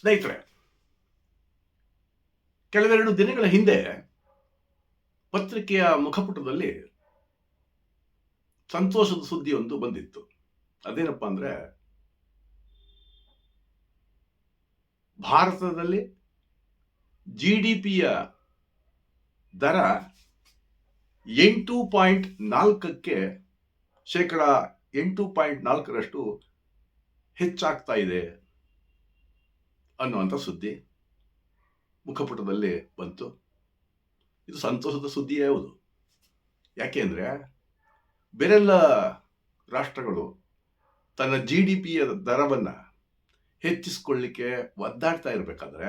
ಸ್ನೇಹಿತರೆ, ಕೆಲವೆರಡು ದಿನಗಳ ಹಿಂದೆ ಪತ್ರಿಕೆಯ ಮುಖಪುಟದಲ್ಲಿ ಸಂತೋಷದ ಸುದ್ದಿಯೊಂದು ಬಂದಿತ್ತು. ಅದೇನಪ್ಪ ಅಂದ್ರೆ, ಭಾರತದಲ್ಲಿ ಜಿ ಡಿ ಪಿಯ ದರ ಎಂಟು ಪಾಯಿಂಟ್ ನಾಲ್ಕಕ್ಕೆ ಶೇಕಡ ಎಂಟು ಪಾಯಿಂಟ್ ನಾಲ್ಕರಷ್ಟು ಹೆಚ್ಚಾಗ್ತಾ ಇದೆ. ಅನ್ನುವಂಥ ಸುದ್ದಿ ಮುಖಪುಟದಲ್ಲಿ ಬಂತು. ಇದು ಸಂತೋಷದ ಸುದ್ದಿ ಯಾವುದು? ಯಾಕೆ ಅಂದರೆ ಬೇರೆಲ್ಲ ರಾಷ್ಟ್ರಗಳು ತನ್ನ ಜಿ ಡಿ ಪಿಯ ದರವನ್ನು ಹೆಚ್ಚಿಸ್ಕೊಳ್ಳಿಕ್ಕೆ ಒದ್ದಾಡ್ತಾ ಇರಬೇಕಾದ್ರೆ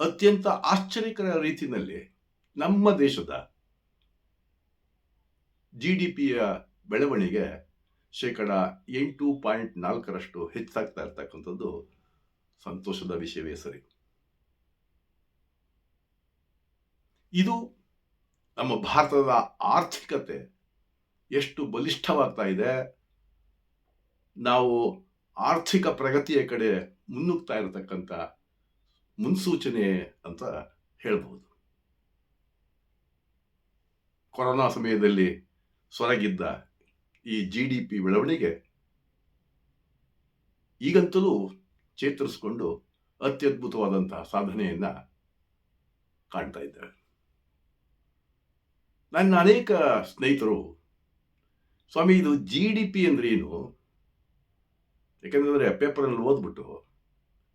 ಅತ್ಯಂತ ಆಶ್ಚರ್ಯಕರ ರೀತಿಯಲ್ಲಿ ನಮ್ಮ ದೇಶದ ಜಿ ಡಿ ಪಿಯ ಬೆಳವಣಿಗೆ ಶೇಕಡ ಎಂಟು ಪಾಯಿಂಟ್ ನಾಲ್ಕರಷ್ಟು ಹೆಚ್ಚಾಗ್ತಾ ಇರ್ತಕ್ಕಂಥದ್ದು ಸಂತೋಷದ ವಿಷಯವೇ ಸರಿ. ಇದು ನಮ್ಮ ಭಾರತದ ಆರ್ಥಿಕತೆ ಎಷ್ಟು ಬಲಿಷ್ಠವಾಗ್ತಾ ಇದೆ. ನಾವು ಆರ್ಥಿಕ ಪ್ರಗತಿಯ ಕಡೆ ಮುನ್ನುಗ್ತಾ ಇರತಕ್ಕಂಥ ಮುನ್ಸೂಚನೆ ಅಂತ ಹೇಳ್ಬೋದು ಕೊರೋನಾ ಸಮಯದಲ್ಲಿ ಸೊರಗಿದ್ದ ಈ ಜಿ ಡಿ ಪಿ ಬೆಳವಣಿಗೆ ಈಗಂತಲೂ ಚೇತರಿಸಿಕೊಂಡು ಅತ್ಯದ್ಭುತವಾದಂತಹ ಸಾಧನೆಯನ್ನ ಕಾಣ್ತಾ ಇದ್ದಾರೆ. ನನ್ನ ಅನೇಕ ಸ್ನೇಹಿತರು, ಸ್ವಾಮಿ ಇದು ಜಿ ಡಿ ಪಿ ಅಂದ್ರೆ ಏನು? ಯಾಕಂದ್ರೆ ಪೇಪರಲ್ಲಿ ಓದ್ಬಿಟ್ಟು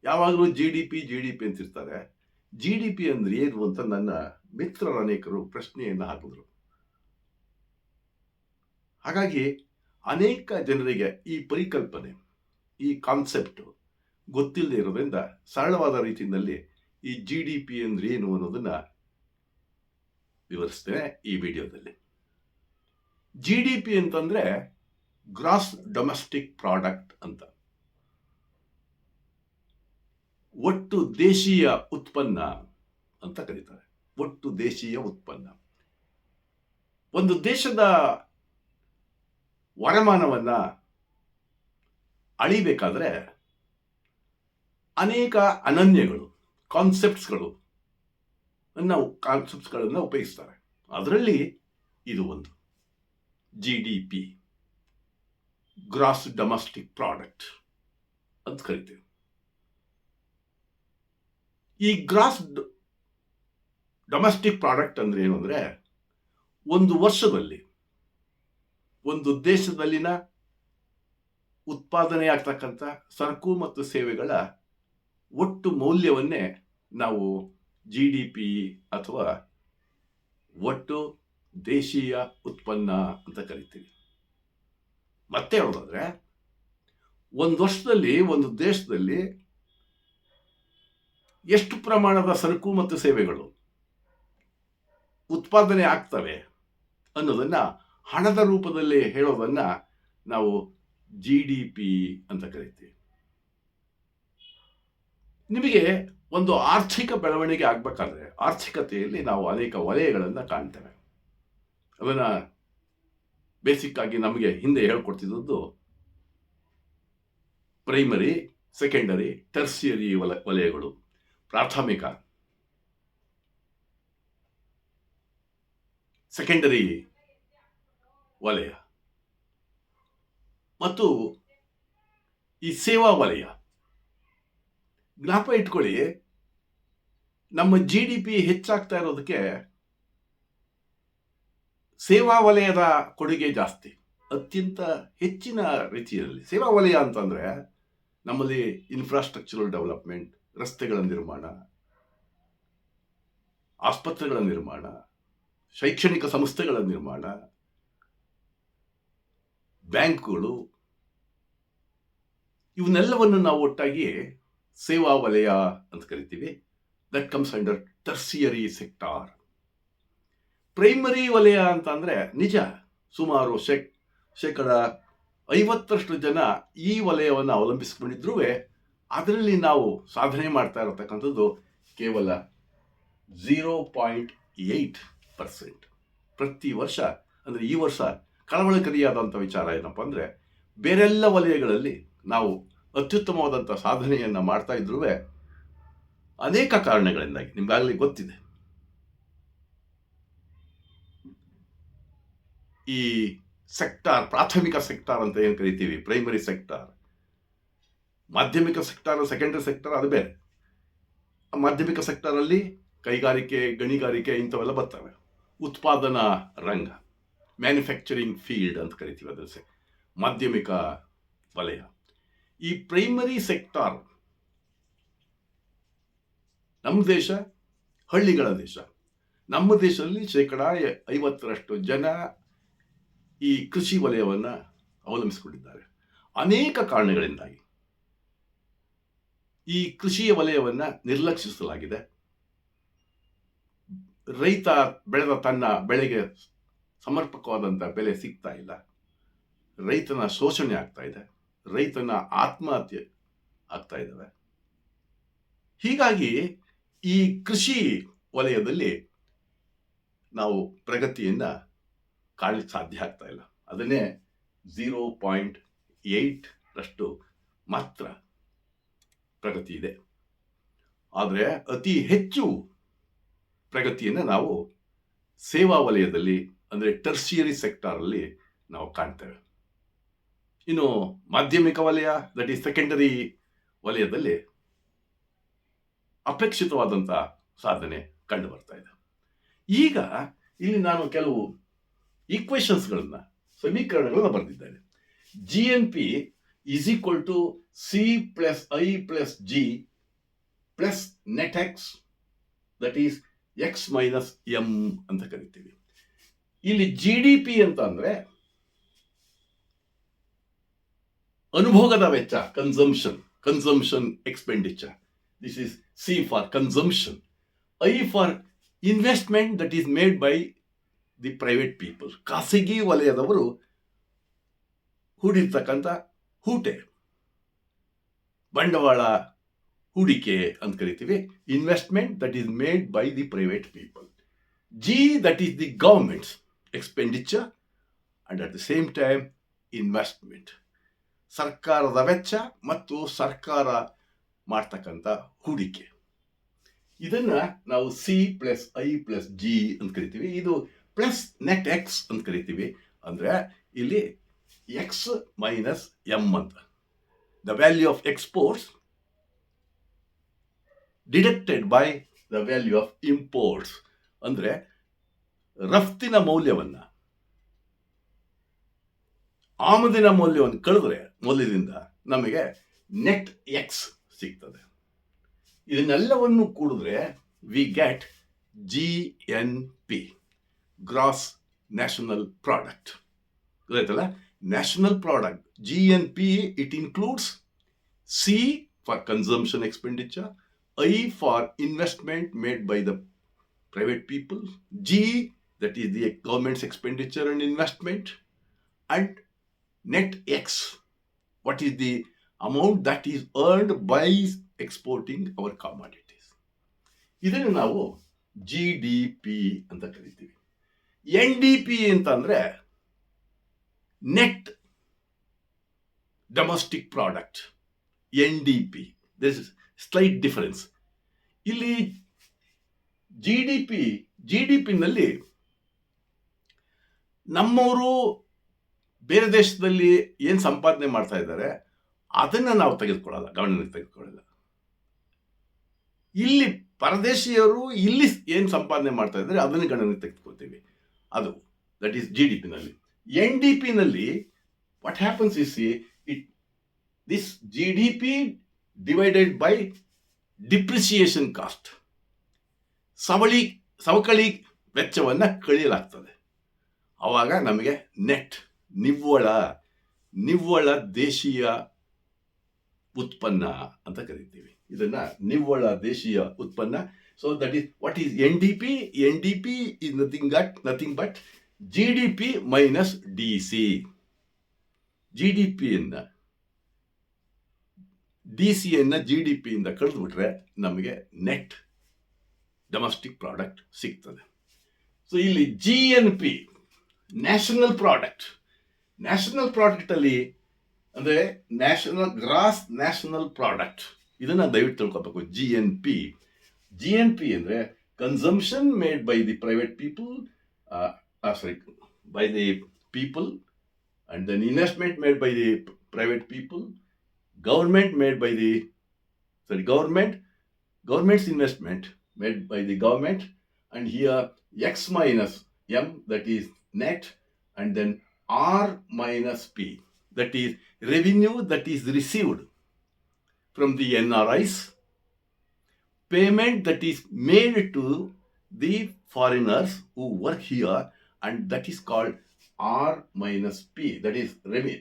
ಯಾವಾಗಲೂ G D P G D P ಅಂತಿರ್ತಾರೆ. ಜಿ ಡಿ ಪಿ ಅಂದ್ರೆ ಏನು ಅಂತ ನನ್ನ ಮಿತ್ರರ ಅನೇಕರು ಪ್ರಶ್ನೆಯನ್ನು ಹಾಕಿದ್ರು. ಹಾಗಾಗಿ ಅನೇಕ ಜನರಿಗೆ ಈ ಪರಿಕಲ್ಪನೆ, ಈ ಕಾನ್ಸೆಪ್ಟು ಗೊತ್ತಿಲ್ಲದೆ ಇರೋದ್ರಿಂದ ಸರಳವಾದ ರೀತಿಯಲ್ಲಿ ಈ ಜಿ ಡಿ ಪಿ ಅಂದ್ರೆ ಏನು ಅನ್ನೋದನ್ನ ವಿವರಿಸ್ತೇನೆ ಈ ವಿಡಿಯೋದಲ್ಲಿ. ಜಿ ಡಿ ಪಿ ಅಂತಂದ್ರೆ ಗ್ರಾಸ್ ಡೊಮೆಸ್ಟಿಕ್ ಪ್ರಾಡಕ್ಟ್ ಅಂತ. ಒಟ್ಟು ದೇಶೀಯ ಉತ್ಪನ್ನ ಅಂತ ಕರೀತಾರೆ. ಒಟ್ಟು ದೇಶೀಯ ಉತ್ಪನ್ನ. ಒಂದು ದೇಶದ ವರಮಾನವನ್ನ ಅಳಿಬೇಕಾದ್ರೆ ಅನೇಕ ಅನನ್ಯಗಳು ಕಾನ್ಸೆಪ್ಟ್ಸ್ಗಳು ನಾವು ಕಾನ್ಸೆಪ್ಟ್ಸ್ಗಳನ್ನು ಉಪಯೋಗಿಸ್ತಾರೆ. ಅದರಲ್ಲಿ ಇದು ಒಂದು. G D P gross domestic product ಅಂತ ಕರಿತೀವಿ. ಈ ಗ್ರಾಸ್ ಡೊಮೆಸ್ಟಿಕ್ ಪ್ರಾಡಕ್ಟ್ ಅಂದ್ರೆ ಏನು ಅಂದರೆ ಒಂದು ವರ್ಷದಲ್ಲಿ ಒಂದು ದೇಶದಲ್ಲಿನ ಉತ್ಪಾದನೆ ಆಗ್ತಕ್ಕಂಥ ಸರಕು ಮತ್ತು ಸೇವೆಗಳ ಒಟ್ಟು ಮೌಲ್ಯವನ್ನೇ ನಾವು ಜಿ ಡಿ ಪಿ ಅಥವಾ ಒಟ್ಟು ದೇಶೀಯ ಉತ್ಪನ್ನ ಅಂತ ಕರಿತೀವಿ. ಮತ್ತೆ ಹೇಳೋದಾದ್ರೆ, ಒಂದು ವರ್ಷದಲ್ಲಿ, ಒಂದು ದೇಶದಲ್ಲಿ ಎಷ್ಟು ಪ್ರಮಾಣದ ಸರಕು ಮತ್ತು ಸೇವೆಗಳು ಉತ್ಪಾದನೆ ಆಗ್ತವೆ ಅನ್ನೋದನ್ನ ಹಣದ ರೂಪದಲ್ಲಿ ಹೇಳೋದನ್ನು ನಾವು ಜಿ ಡಿ ಪಿ ಅಂತ ಕರಿತೀವಿ. ನಿಮಗೆ ಒಂದು ಆರ್ಥಿಕ ಬೆಳವಣಿಗೆ ಆಗ್ಬೇಕಾದ್ರೆ ಆರ್ಥಿಕತೆಯಲ್ಲಿ ನಾವು ಅನೇಕ ವಲಯಗಳನ್ನು ಕಾಣ್ತೇವೆ. ಅದನ್ನ ಬೇಸಿಕ್ ಆಗಿ ನಮಗೆ ಹಿಂದೆ ಹೇಳ್ಕೊಡ್ತಿದ್ದದ್ದು ಪ್ರೈಮರಿ ಸೆಕೆಂಡರಿ ಟರ್ಸಿಯರಿ ವಲ, ವಲಯಗಳು. ಪ್ರಾಥಮಿಕ. ಸೆಕೆಂಡರಿ ವಲಯ. ಮತ್ತು ಈ ಸೇವಾ ವಲಯ. ಜ್ಞಾಪ ಇಟ್ಕೊಳ್ಳಿ, ನಮ್ಮ ಜಿ ಡಿ ಪಿ ಹೆಚ್ಚಾಗ್ತಾ ಇರೋದಕ್ಕೆ ಸೇವಾ ವಲಯದ ಕೊಡುಗೆ ಜಾಸ್ತಿ, ಅತ್ಯಂತ ಹೆಚ್ಚಿನ ರೀತಿಯಲ್ಲಿ. ಸೇವಾ ವಲಯ ಅಂತಂದರೆ ನಮ್ಮಲ್ಲಿ ಇನ್ಫ್ರಾಸ್ಟ್ರಕ್ಚರಲ್ ಡೆವಲಪ್ಮೆಂಟ್ ರಸ್ತೆಗಳ ನಿರ್ಮಾಣ, ಆಸ್ಪತ್ರೆಗಳ ನಿರ್ಮಾಣ, ಶೈಕ್ಷಣಿಕ ಸಂಸ್ಥೆಗಳ ನಿರ್ಮಾಣ ಬ್ಯಾಂಕ್ಗಳು ಇವನ್ನೆಲ್ಲವನ್ನು ನಾವು ಒಟ್ಟಾಗಿ ಸೇವಾ ವಲಯ ಅಂತ ಕರಿತೀವಿ. That comes under tertiary sector primary ವಲಯ ಅಂತ ಅಂದರೆ ನಿಜ, ಸುಮಾರು ಶೇಕ್, ಶೇಕಡ ಐವತ್ತರಷ್ಟು ಜನ ಈ ವಲಯವನ್ನು ಅವಲಂಬಿಸಿಕೊಂಡಿದ್ರೂ ಅದರಲ್ಲಿ ನಾವು ಸಾಧನೆ ಮಾಡ್ತಾ ಇರತಕ್ಕಂಥದ್ದು ಕೇವಲ ಝೀರೋ ಪಾಯಿಂಟ್ ಏಯ್ಟ್ ಪರ್ಸೆಂಟ್ ಪ್ರತಿ ವರ್ಷ. ಅಂದರೆ ಈ ವರ್ಷ ಕಳವಳಕರಿಯಾದಂಥ ವಿಚಾರ ಏನಪ್ಪ ಅಂದರೆ, ಬೇರೆಲ್ಲ ವಲಯಗಳಲ್ಲಿ ನಾವು ಅತ್ಯುತ್ತಮವಾದಂಥ ಸಾಧನೆಯನ್ನು ಮಾಡ್ತಾ ಇದ್ರೂ ಅನೇಕ ಕಾರಣಗಳಿಂದಾಗಿ. ನಿಮ್ಗಾಗಲಿ ಗೊತ್ತಿದೆ. ಈ ಸೆಕ್ಟಾರ್, ಪ್ರಾಥಮಿಕ ಸೆಕ್ಟಾರ್ ಅಂತ ಏನು ಕರಿತೀವಿ? ಪ್ರೈಮರಿ ಸೆಕ್ಟಾರ್ ಮಾಧ್ಯಮಿಕ ಸೆಕ್ಟಾರ್ ಸೆಕೆಂಡರಿ ಸೆಕ್ಟಾರ್ ಅದು ಬೇರೆ. ಮಾಧ್ಯಮಿಕ ಸೆಕ್ಟಾರಲ್ಲಿ ಕೈಗಾರಿಕೆ, ಗಣಿಗಾರಿಕೆ ಇಂಥವೆಲ್ಲ ಬರ್ತವೆ. ಉತ್ಪಾದನಾ ರಂಗ. ಮ್ಯಾನುಫ್ಯಾಕ್ಚರಿಂಗ್ ಫೀಲ್ಡ್ ಅಂತ ಕರಿತೀವಿ ಅದರ ಸೆ, ಮಾಧ್ಯಮಿಕ ವಲಯ. ಈ ಪ್ರೈಮರಿ ಸೆಕ್ಟಾರ್ ನಮ್ಮ ದೇಶ, ಹಳ್ಳಿಗಳ ದೇಶ. ನಮ್ಮ ದೇಶದಲ್ಲಿ ಶೇಕಡ ಐವತ್ತರಷ್ಟು ಜನ ಈ ಕೃಷಿ ವಲಯವನ್ನು ಅವಲಂಬಿಸಿಕೊಂಡಿದ್ದಾರೆ. ಅನೇಕ ಕಾರಣಗಳಿಂದಾಗಿ ಈ ಕೃಷಿಯ ವಲಯವನ್ನು ನಿರ್ಲಕ್ಷಿಸಲಾಗಿದೆ. ರೈತ ಬೆಳೆದ ತನ್ನ ಬೆಳೆಗೆ ಸಮರ್ಪಕವಾದಂಥ ಬೆಲೆ ಸಿಗ್ತಾ ಇಲ್ಲ. ರೈತನ ಶೋಷಣೆ ಆಗ್ತಾ ಇದೆ. ರೈತನ ಆತ್ಮಹತ್ಯೆ ಆಗ್ತಾ ಇದ್ದಾವೆ ಹೀಗಾಗಿ ಈ ಕೃಷಿ ವಲಯದಲ್ಲಿ ನಾವು ಪ್ರಗತಿಯನ್ನು ಕಾಣಲಿಕ್ಕೆ ಸಾಧ್ಯ ಆಗ್ತಾ ಇಲ್ಲ. ಅದನ್ನೇ ಝೀರೋ ಪಾಯಿಂಟ್ ಏಯ್ಟ್ರಷ್ಟು ಮಾತ್ರ ಪ್ರಗತಿ ಇದೆ. ಆದರೆ ಅತಿ ಹೆಚ್ಚು ಪ್ರಗತಿಯನ್ನು ನಾವು ಸೇವಾ ವಲಯದಲ್ಲಿ ಅಂದರೆ ಟರ್ಸಿಯರಿ ಸೆಕ್ಟಾರಲ್ಲಿ ನಾವು ಕಾಣ್ತೇವೆ. ಇನ್ನು ಮಾಧ್ಯಮಿಕ ವಲಯ ದಟ್ ಈಸ್ ಸೆಕೆಂಡರಿ ವಲಯದಲ್ಲಿ ಅಪೇಕ್ಷಿತವಾದಂಥ ಸಾಧನೆ ಕಂಡು ಬರ್ತಾ ಇದೆ. ಈಗ ಇಲ್ಲಿ ನಾನು ಕೆಲವು ಈಕ್ವೇಷನ್ಸ್ಗಳನ್ನು ಸಮೀಕರಣಗಳನ್ನು ಬರೆದಿದ್ದೇನೆ. G N P is equal to C plus I plus G plus net X that is X minus M ಅಂತ ಕರಿತೀವಿ. ಇಲ್ಲಿ ಜಿ ಡಿ ಪಿ ಅಂತ ಅಂದ್ರೆ ಅನುಭೋಗದ ವೆಚ್ಚ consumption consumption expenditure this is C for consumption I for investment that is made by the private people ಖಾಸಗಿ ವಲಯದವರು ಹೂಡಿರ್ತಕ್ಕಂಥ ಹೂಟೆ. ಬಂಡವಾಳ ಹೂಡಿಕೆ ಅಂತ ಕರಿತೀವಿ. Investment that is made by the private people G that is the government's expenditure and at the same time investment ಸರ್ಕಾರದ ವೆಚ್ಚ ಮತ್ತು ಸರ್ಕಾರ ಮಾಡ್ತಕ್ಕಂಥ ಹೂಡಿಕೆ. ಇದನ್ನು ನಾವು C plus I plus G ಅಂತ ಕರಿತೀವಿ. ಇದು ಪ್ಲಸ್ ನೆಟ್ ಎಕ್ಸ್ ಅಂತ ಕರಿತೀವಿ. ಅಂದರೆ ಇಲ್ಲಿ ಎಕ್ಸ್ ಮೈನಸ್ ಎಂ ಅಂತ. The value of exports deducted by the value of imports ಅಂದರೆ ರಫ್ತಿನ ಮೌಲ್ಯವನ್ನು. ಆಮದಿನ ಮೌಲ್ಯವನ್ನು ಕಳೆದ್ರೆ ಮೌಲ್ಯದಿಂದ ನಮಗೆ ನೆಟ್ ಎಕ್ಸ್ ಸಿಗ್ತದೆ. ಇದನ್ನೆಲ್ಲವನ್ನು ಕೂಡಿದ್ರೆ we get G N P gross national product ಗೊತ್ತಾಯ್ತಲ್ಲ? National product G N P it includes C for consumption expenditure I for investment made by the private people G, that is the government's expenditure and investment, and net X, what is the amount that is earned by exporting our commodities. ಇದನ್ನು ನಾವು G D P ಅಂತ ಕರಿತೀವಿ N D P ಅಂತಂದರೆ net domestic product N D P this slight difference ಇಲ್ಲಿ G D P G D ಪಿನಲ್ಲಿ ನಮ್ಮವರು ಬೇರೆ ದೇಶದಲ್ಲಿ ಏನು ಸಂಪಾದನೆ ಮಾಡ್ತಾ ಇದ್ದಾರೆ, ಅದನ್ನು ನಾವು ತೆಗೆದುಕೊಳ್ಳಲ್ಲ ಗಮನಕ್ಕೆ ತೆಗೆದುಕೊಳ್ಳಲ್ಲ. ಇಲ್ಲಿ ಪರದೇಶಿಯರು ಇಲ್ಲಿ ಏನು ಸಂಪಾದನೆ ಮಾಡ್ತಾ ಇದ್ದಾರೆ, ಅದನ್ನು ಗಣನೆಗೆ ತೆಗೆದುಕೊಳ್ತೀವಿ. ಅದು ದಟ್ ಈಸ್ ಜಿ ಡಿ ಪಿನಲ್ಲಿ N D ಪಿನಲ್ಲಿ what happens is it this G D P divided by depreciation cost ಸವಳಿ, ಸವಕಳಿ ವೆಚ್ಚವನ್ನು ಕಳೆಯಲಾಗ್ತದೆ. ಆವಾಗ ನಮಗೆ ನೆಟ್, ನಿವ್ವಳ ನಿವ್ವಳ ದೇಶೀಯ ಉತ್ಪನ್ನ ಅಂತ ಕರಿತೀವಿ. ಇದನ್ನ ನಿವ್ವಳ ದೇಶೀಯ ಉತ್ಪನ್ನ. So that is what is N D P N D P is nothing gut nothing but G D P minus D C G D ಪಿಯನ್ನು ಡಿ ಸಿಯನ್ನು ಜಿ ಡಿ ಪಿಯಿಂದ ಕಳೆದುಬಿಟ್ರೆ ನಮಗೆ ನೆಟ್, ಡೊಮೆಸ್ಟಿಕ್ ಪ್ರಾಡಕ್ಟ್ ಸಿಗ್ತದೆ. ಸೊ ಇಲ್ಲಿ G N P national product national ಪ್ರಾಡಕ್ಟಲ್ಲಿ ಅಂದರೆ national gross national product ಇದನ್ನು ದಯವಿಟ್ಟು ತಿಳ್ಕೊಬೇಕು. G N P G N P ಅಂದರೆ consumption made by the private people sorry by the people and then investment made by the private people government made by the sorry government government's investment made by the government and here X minus M that is net and then R minus P, that is revenue that is received from the NRIs, payment that is made to the foreigners who work here, and that is called R minus P. That is.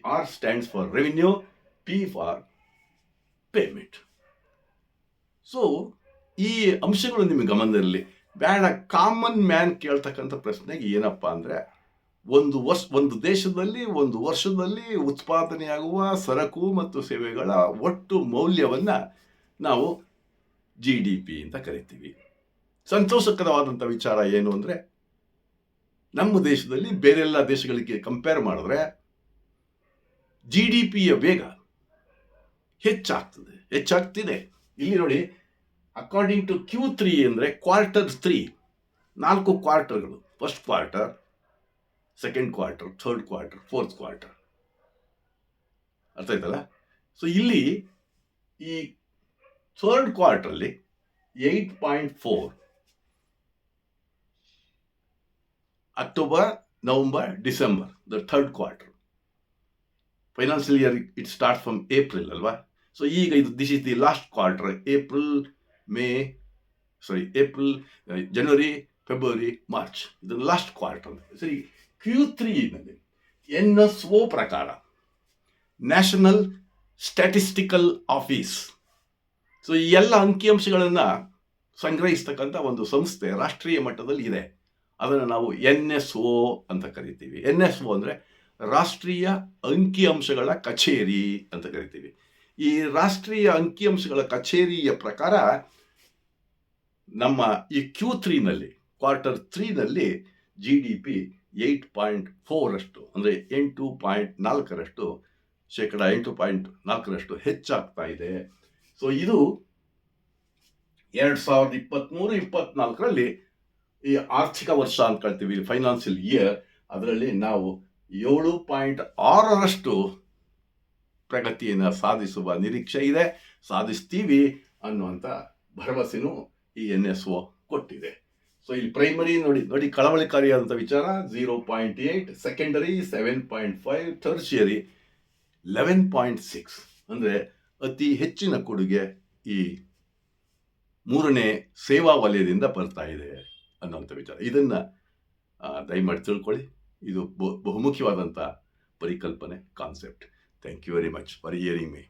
R stands for revenue, P for payment. So ಈ ಅಂಶಗಳು ನಿಮಗೆ ಗಮನದಲ್ಲಿ ಬೇಡ common man ಕೇಳ್ತಕ್ಕಂಥ ಪ್ರಶ್ನೆಗೆ ಏನಪ್ಪ ಅಂದರೆ ಒಂದು ವರ್ಷ, ಒಂದು ದೇಶದಲ್ಲಿ, ಒಂದು ವರ್ಷದಲ್ಲಿ ಉತ್ಪಾದನೆಯಾಗುವ ಸರಕು ಮತ್ತು ಸೇವೆಗಳ ಒಟ್ಟು ಮೌಲ್ಯವನ್ನು ನಾವು ಜಿ ಡಿ ಪಿ ಅಂತ ಕರಿತೀವಿ. ಸಂತೋಷಕರವಾದಂಥ ವಿಚಾರ ಏನು ಅಂದರೆ, ನಮ್ಮ ದೇಶದಲ್ಲಿ ಬೇರೆಲ್ಲ ದೇಶಗಳಿಗೆ ಕಂಪೇರ್ ಮಾಡಿದ್ರೆ ಜಿ ಡಿ ಪಿಯ ವೇಗ ಹೆಚ್ಚಾಗ್ತದೆ, ಹೆಚ್ಚಾಗ್ತಿದೆ. ಇಲ್ಲಿ ನೋಡಿ ಅಕಾರ್ಡಿಂಗ್ ಟು ಕ್ಯೂ ತ್ರೀ ಅಂದರೆ ಕ್ವಾರ್ಟರ್ ತ್ರೀ ನಾಲ್ಕು ಕ್ವಾರ್ಟರ್ಗಳು first quarter second quarter third quarter fourth quarter ಅರ್ಥ ಆಯ್ತಲ್ಲ ಸೊ ಇಲ್ಲಿ ಈ third quarterly eight point four October November December the third quarter financial year it start from April ಅಲ್ವಾ? So ಈಗ ಇದು this is the last quarter April May sorry April January February March ಇದು last quarter ಸರಿ Q ತ್ರೀನಲ್ಲಿ N S O ಪ್ರಕಾರ national statistical office so ಈ ಎಲ್ಲ ಅಂಕಿಅಂಶಗಳನ್ನು ಸಂಗ್ರಹಿಸ್ತಕ್ಕಂಥ ಒಂದು ಸಂಸ್ಥೆ ರಾಷ್ಟ್ರೀಯ ಮಟ್ಟದಲ್ಲಿ ಇದೆ. ಅದನ್ನು ನಾವು ಎನ್ ಎಸ್ ಒ ಅಂತ ಕರಿತೀವಿ. ಎನ್ ಎಸ್ ಒ ಅಂದರೆ ರಾಷ್ಟ್ರೀಯ ಅಂಕಿಅಂಶಗಳ ಕಚೇರಿ ಅಂತ ಕರಿತೀವಿ. ಈ ರಾಷ್ಟ್ರೀಯ ಅಂಕಿಅಂಶಗಳ ಕಚೇರಿಯ ಪ್ರಕಾರ ನಮ್ಮ ಈ ಕ್ಯೂ ತ್ರೀನಲ್ಲಿ quarter ತ್ರೀನಲ್ಲಿ G D P eight point ಫೋರಷ್ಟು ಅಂದರೆ ಎಂಟು ಪಾಯಿಂಟ್ ನಾಲ್ಕರಷ್ಟು, ಶೇಕಡ ಎಂಟು ಪಾಯಿಂಟ್ ನಾಲ್ಕರಷ್ಟು ಹೆಚ್ಚಾಗ್ತಾ ಇದೆ. ಸೊ ಇದು ಎರಡು ಸಾವಿರದ ಇಪ್ಪತ್ತ್ಮೂರು ಇಪ್ಪತ್ನಾಲ್ಕರಲ್ಲಿ ಈ ಆರ್ಥಿಕ ವರ್ಷ ಅಂತ ಕಳ್ತೀವಿ ಫೈನಾನ್ಷಿಯಲ್ ಇಯರ್ ಅದರಲ್ಲಿ ನಾವು ಏಳು ಪಾಯಿಂಟ್ ಆರರಷ್ಟು ಪ್ರಗತಿಯನ್ನು ಸಾಧಿಸುವ ನಿರೀಕ್ಷೆ ಇದೆ. ಸಾಧಿಸ್ತೀವಿ ಅನ್ನುವಂಥ ಭರವಸೆನೂ ಈ ಎನ್ ಎಸ್ ಒ ಕೊಟ್ಟಿದೆ. ಸೊ ಇಲ್ಲಿ ಪ್ರೈಮರಿ ನೋಡಿ ನೋಡಿ ಕಳವಳಿಕಾರಿಯಾದಂಥ ವಿಚಾರ zero point eight secondary seven point five tertiary eleven point six ಅಂದರೆ ಅತಿ ಹೆಚ್ಚಿನ ಕೊಡುಗೆ ಈ ಮೂರನೇ ಸೇವಾ ವಲಯದಿಂದ ಬರ್ತಾ ಇದೆ ಅನ್ನೋಂಥ ವಿಚಾರ. ಇದನ್ನು ದಯಮಾಡಿ ತಿಳ್ಕೊಳ್ಳಿ. ಇದು ಬಹುಮುಖ್ಯವಾದಂಥ ಪರಿಕಲ್ಪನೆ concept thank you very much for hearing me